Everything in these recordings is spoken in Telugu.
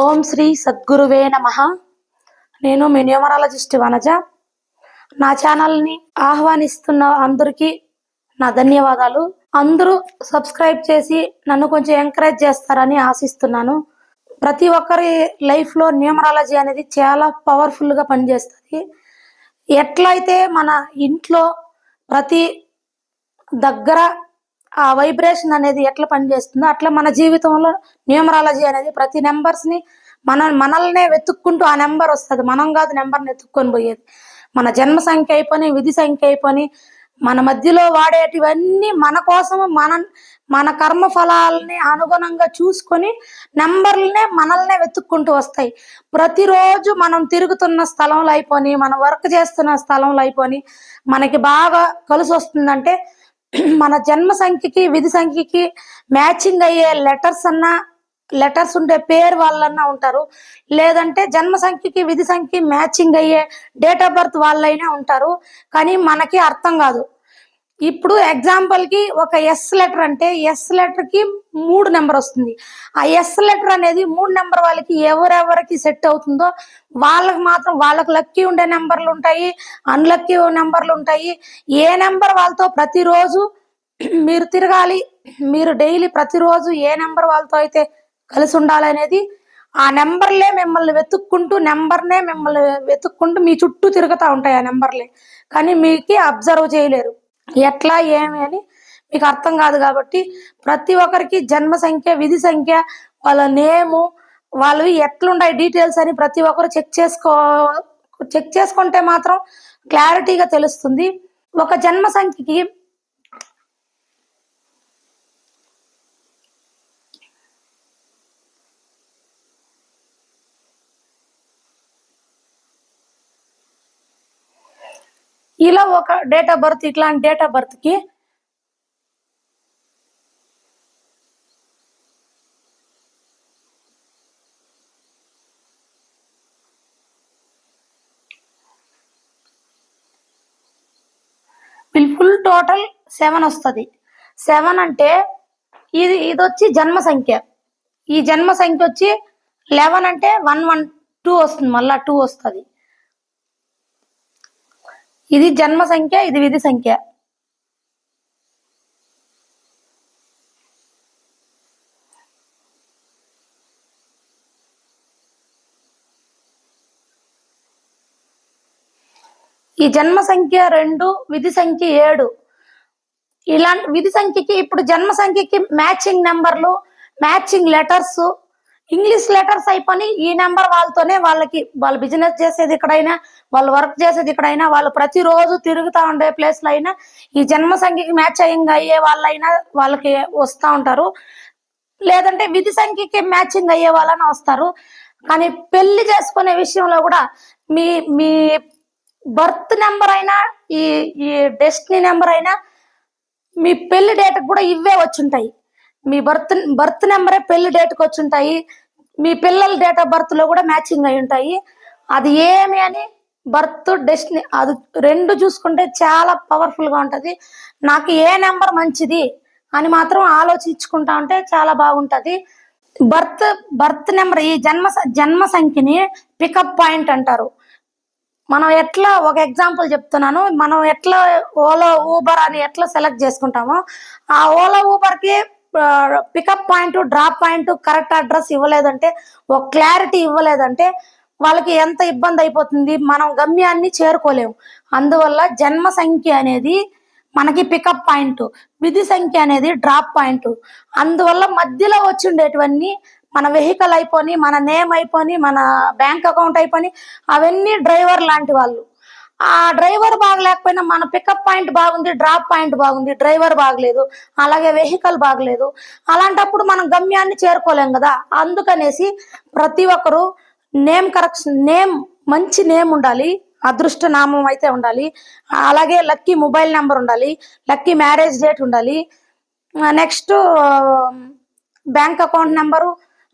ఓం శ్రీ సద్గురువే నమ. నేను మీ న్యూమరాలజిస్ట్ వనజ. నా ఛానల్ని ఆహ్వానిస్తున్న అందరికీ నా ధన్యవాదాలు. అందరూ సబ్స్క్రైబ్ చేసి నన్ను కొంచెం ఎంకరేజ్ చేస్తారని ఆశిస్తున్నాను. ప్రతి ఒక్కరి లైఫ్లో న్యూమరాలజీ అనేది చాలా పవర్ఫుల్గా పనిచేస్తుంది. ఎట్లయితే మన ఇంట్లో ప్రతి దగ్గర ఆ వైబ్రేషన్ అనేది ఎట్లా పనిచేస్తుందో అట్లా మన జీవితంలో న్యూమరాలజీ అనేది ప్రతి నెంబర్స్ని మన మనల్నే వెతుక్కుంటూ ఆ నెంబర్ వస్తుంది. మనం కాదు నెంబర్ని వెతుక్కొని పోయేది. మన జన్మ సంఖ్య అయిపోయి విధి సంఖ్య అయిపోయి మన మధ్యలో వాడేటివన్నీ మన కోసం మన మన కర్మ ఫలాలని అనుగుణంగా చూసుకొని నెంబర్లనే మనల్నే వెతుక్కుంటూ వస్తాయి. ప్రతిరోజు మనం తిరుగుతున్న స్థలంలో అయిపోయి మనం వర్క్ చేస్తున్న స్థలంలో అయిపోయి మనకి బాగా కలిసి వస్తుందంటే మన జన్మ సంఖ్యకి విధి సంఖ్యకి మ్యాచింగ్ అయ్యే లెటర్స్ అన్నా లెటర్స్ ఉండే పేరు వాళ్ళన్నా ఉంటారు. లేదంటే జన్మ సంఖ్యకి విధి సంఖ్య మ్యాచింగ్ అయ్యే డేట్ ఆఫ్ బర్త్ వాళ్ళైనా ఉంటారు. కానీ మనకి అర్థం కాదు. ఇప్పుడు ఎగ్జాంపుల్కి ఒక ఎస్ లెటర్ అంటే ఎస్ లెటర్కి మూడు నెంబర్ వస్తుంది. ఆ ఎస్ లెటర్ అనేది మూడు నెంబర్ వాళ్ళకి ఎవరెవరికి సెట్ అవుతుందో వాళ్ళకి మాత్రం వాళ్ళకి లక్కీ ఉండే నెంబర్లు ఉంటాయి అన్లక్కీ నెంబర్లు ఉంటాయి. ఏ నెంబర్ వాళ్ళతో ప్రతిరోజు మీరు తిరగాలి మీరు డైలీ ప్రతిరోజు ఏ నెంబర్ వాళ్ళతో అయితే కలిసి ఉండాలనేది ఆ నెంబర్లే మిమ్మల్ని వెతుక్కుంటూ నెంబర్నే మిమ్మల్ని వెతుక్కుంటూ మీ చుట్టూ తిరుగుతూ ఉంటాయి ఆ నెంబర్లే కానీ మీకు అబ్జర్వ్ చేయలేరు. ఎట్లా ఏమి అని మీకు అర్థం కాదు కాబట్టి ప్రతి ఒక్కరికి జన్మ సంఖ్య విధి సంఖ్య వాళ్ళ నేము వాళ్ళు ఎట్లుంటాయి డీటెయిల్స్ అని ప్రతి ఒక్కరు చెక్ చేసుకో చెక్ చేసుకుంటే మాత్రం క్లారిటీగా తెలుస్తుంది. ఒక జన్మ సంఖ్యకి ఇలా ఒక డేట్ ఆఫ్ బర్త్ ఇట్లాంటి డేట్ ఆఫ్ బర్త్కి ఫుల్ టోటల్ సెవెన్ వస్తుంది. సెవెన్ అంటే ఇది ఇది వచ్చి జన్మ సంఖ్య. ఈ జన్మ సంఖ్య వచ్చి లెవెన్ అంటే వన్ వన్ టూ వస్తుంది. మళ్ళా టూ వస్తుంది. ఇది జన్మ సంఖ్య ఇది విధి సంఖ్య. ఈ జన్మ సంఖ్య రెండు విధి సంఖ్య ఏడు. ఇలాంటి విధి సంఖ్యకి ఇప్పుడు జన్మ సంఖ్యకి మ్యాచింగ్ నెంబర్లు మ్యాచింగ్ లెటర్స్ ఇంగ్లీష్ లెటర్స్ అయిపోయి ఈ నెంబర్ వాళ్ళతోనే వాళ్ళకి వాళ్ళు బిజినెస్ చేసేది ఇక్కడైనా వాళ్ళు వర్క్ చేసేది ఇక్కడైనా వాళ్ళు ప్రతిరోజు తిరుగుతూ ఉండే ప్లేస్లో అయినా ఈ జన్మ సంఖ్యకి మ్యాచ్ అయ్యింగ్ అయ్యే వాళ్ళైనా వాళ్ళకి వస్తూ ఉంటారు. లేదంటే విధి సంఖ్యకి మ్యాచింగ్ అయ్యే వాళ్ళని వస్తారు. కానీ పెళ్ళి చేసుకునే విషయంలో కూడా మీ మీ బర్త్ నెంబర్ అయినా ఈ ఈ డెస్టినీ నెంబర్ అయినా మీ పెళ్ళి డేట్ కూడా ఇవే వచ్చుంటాయి. మీ బర్త్ బర్త్ నెంబరే పెళ్ళి డేట్కి వచ్చి ఉంటాయి మీ పిల్లల డేట్ ఆఫ్ బర్త్లో కూడా మ్యాచింగ్ అయి ఉంటాయి. అది ఏమి అని బర్త్ డెస్టినీ అది రెండు చూసుకుంటే చాలా పవర్ఫుల్గా ఉంటది. నాకు ఏ నెంబర్ మంచిది అని మాత్రం ఆలోచించుకుంటా ఉంటే చాలా బాగుంటది. బర్త్ బర్త్ నెంబర్ ఈ జన్మ జన్మ సంఖ్యని పికప్ పాయింట్ అంటారు. మనం ఎట్లా ఒక ఎగ్జాంపుల్ చెప్తున్నాను. మనం ఎట్లా ఓలా ఊబర్ అని ఎట్లా సెలెక్ట్ చేసుకుంటామో ఆ Ola ఊబర్కి pickup point drop point correct address ఇవ్వలేదంటే ఒక క్లారిటీ ఇవ్వలేదంటే వాళ్ళకి ఎంత ఇబ్బంది అయిపోతుంది? మనం గమ్యాన్ని చేరుకోలేము. అందువల్ల జన్మ సంఖ్య అనేది మనకి పికప్ పాయింట్ విధి సంఖ్య అనేది డ్రాప్ పాయింట్ అందువల్ల మధ్యలో వచ్చిండేటివన్నీ మన వెహికల్ అయిపోయి మన నేమ్ అయిపోయి మన బ్యాంక్ అకౌంట్ అయిపోయి అవన్నీ డ్రైవర్ లాంటి వాళ్ళు. ఆ డ్రైవర్ బాగలేకపోయినా మన పికప్ పాయింట్ బాగుంది డ్రాప్ పాయింట్ బాగుంది డ్రైవర్ బాగలేదు అలాగే వెహికల్ బాగలేదు అలాంటప్పుడు మనం గమ్యాన్ని చేరుకోలేం కదా. అందుకనేసి ప్రతి ఒక్కరు నేమ్ కరెక్షన్ నేమ్ మంచి నేమ్ ఉండాలి అదృష్ట నామం అయితే ఉండాలి అలాగే లక్కీ మొబైల్ నెంబర్ ఉండాలి లక్కీ మ్యారేజ్ డేట్ ఉండాలి. Next bank account number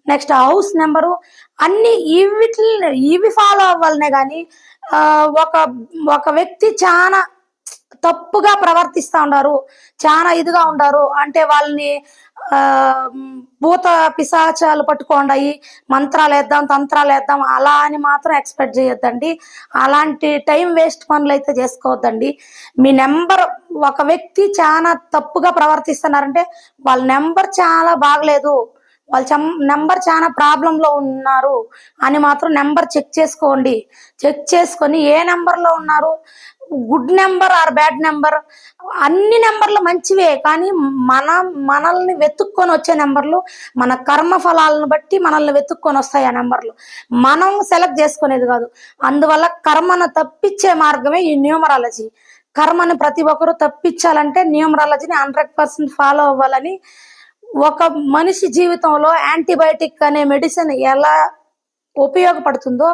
next house number అన్ని ఇవి ఇవి ఫాలో అవ్వాలనే కానీ ఒక ఒక వ్యక్తి చాలా తప్పుగా ప్రవర్తిస్తూ ఉండారు చాలా ఇదిగా ఉండారు అంటే వాళ్ళని భూత పిశాచాలు పట్టుకోండాయి మంత్రాలు వేద్దాం తంత్రాలు వేద్దాం అలా అని మాత్రం ఎక్స్పెక్ట్ చేయొద్దండి. అలాంటి టైం వేస్ట్ పనులు అయితే చేసుకోవద్దండి. మీ నెంబర్ ఒక వ్యక్తి చాలా తప్పుగా ప్రవర్తిస్తున్నారంటే వాళ్ళ నెంబర్ చాలా బాగలేదు. వాళ్ళ చం- నెంబర్ చాలా ప్రాబ్లంలో ఉన్నారు అని మాత్రం నెంబర్ చెక్ చేసుకోండి. చెక్ చేసుకొని ఏ నెంబర్లో ఉన్నారు? Good number or bad number? అన్ని నెంబర్లు మంచివే కానీ మన మనల్ని వెతుక్కొని వచ్చే నెంబర్లు మన కర్మ ఫలాలను బట్టి మనల్ని వెతుక్కొని వస్తాయి ఆ నెంబర్లు. మనం సెలెక్ట్ చేసుకునేది కాదు. అందువల్ల కర్మను తప్పించే మార్గమే ఈ న్యూమరాలజీ. కర్మను ప్రతి ఒక్కరూ తప్పించాలంటే న్యూమరాలజీని హండ్రెడ్ పర్సెంట్ ఫాలో అవ్వాలని ఒక మనిషి జీవితంలో యాంటీబయాటిక్ అనే మెడిసిన్ ఎలా ఉపయోగపడుతుందో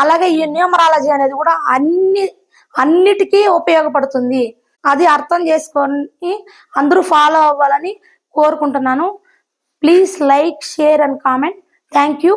అలాగే ఈ న్యూమరాలజీ అనేది కూడా అన్ని అన్నిటికీ ఉపయోగపడుతుంది. అది అర్థం చేసుకొని అందరూ ఫాలో అవ్వాలని కోరుకుంటున్నాను. Please like share and comment. Thank you.